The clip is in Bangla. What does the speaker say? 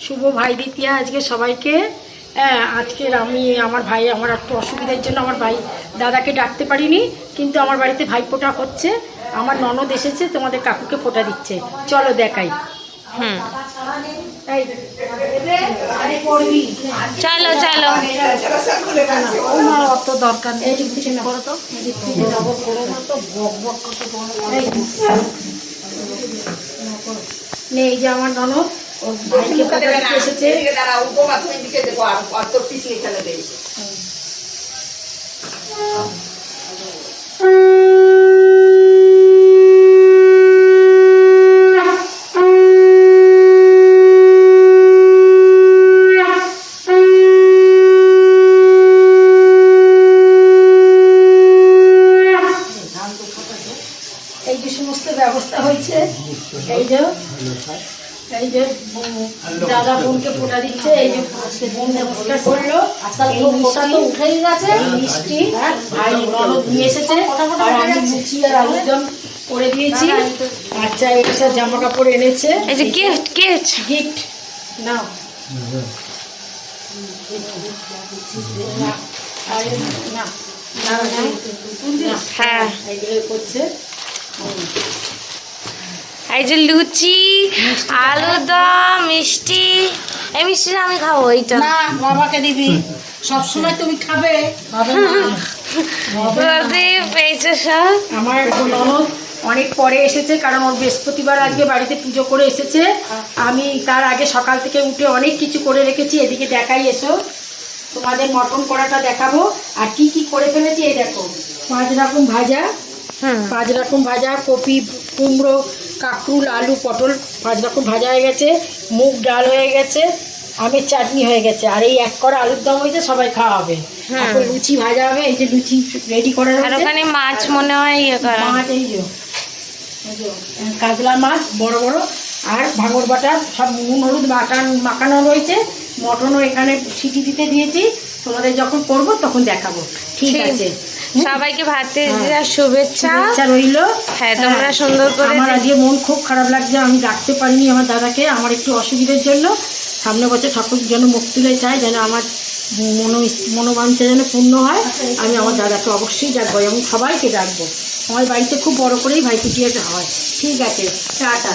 শুভ ভাই দ্বিতীয়া আজকে সবাইকে হ্যাঁ আজকের আমি আমার ভাই আমার একটু অসুবিধার জন্য আমার ভাই দাদাকে ডাকতে পারিনি কিন্তু আমার বাড়িতে ভাইফোঁটা হচ্ছে আমার ননদ এসেছে তোমাদের কাকুকে ফোঁটা দিচ্ছে। চলো দেখাই। হুম। এই, চলো চলো। আমার অত দরকার নেই। এদিক করো তো। এদিক থেকে যাব করো না তো বক বক করতে করো না। এই, নে এই যে আমার ননদ ওর ভাইকে ফোঁটা দিতে এসেছে এই যে সমস্ত ব্যবস্থা হয়েছে এই যে এই যে দাদা বোনকে ফোটা দিচ্ছে এই যে বোন নমস্কার করল। এই মিষ্টি। উঠেই গেছে। মিষ্টি। ভাই ননদ নিয়ে এসেছে। আর আমি লুচি আর আলুরদম করে দিয়েছি। আচ্ছা এটা জামা কাপড় এনেছে। এই যে গিফট গিফট গিফট নাও না, আরে না, না, না, না। হ্যাঁ করছে। এই যে লুচি আলুদম মিষ্টি। এই মিষ্টি আমি খাব এইটা। না বাবাকে দিবি। সবসময় তুমি খাবে। আমার ননদ অনেক পরে এসেছে কারণ ওর বৃহস্পতিবার আজকে বাড়িতে পুজো করে এসেছে। আমি তার আগে সকাল থেকে উঠে অনেক কিছু করে রেখেছি। এদিকে দেখাই এসো। তোমাদের মটন করাটা দেখাবো। আর কি কি করে ফেলেছি এই দেখো। পাঁচ রকম ভাজা পাঁচ রকম ভাজা কপি কুমড়ো কাঁকরুল আলু পটল পাঁচ রকম ভাজা হয়ে গেছে মুগ ডাল হয়ে গেছে আমের চাটনি হয়ে গেছে। আর এই এক করা আলুর দম হয়েছে সবাই খাওয়া হবে। হুম। লুচি ভাজা হবে এই যে লুচি রেডি করা আর ওখানে মাছ মনে হয় ইয়ে করা। মাছ এই যে কাতলা মাছ বড় বড়। আর ভাঙর বাটা সব নুন হলুদ মাখান মাখানো রয়েছে। মটনও এখানে সিটি দিতে দিয়েছি। তোমাদের যখন করব তখন দেখাবো। ঠিক। আছে। সবাইকে ভাতে শুভেচ্ছা। রইল। হ্যাঁ তোমরা সুন্দর করে আমার আজকে মন খুব খারাপ লাগছে আমি ডাকতে পারিনি আমার দাদাকে আমার একটু অসুবিধার জন্য। সামনে বছর ঠাকুর যেন মুখ তুলে চায় যেন আমার মনো মনোবাঞ্ছা যেন পূর্ণ হয়। আমি আমার দাদাকে অবশ্যই ডাকবো এবং সবাইকে ডাকবো। আমার বাড়িতে খুব বড় করেই ভাইপুটিয়াটা হয়। ঠিক আছে টাটা।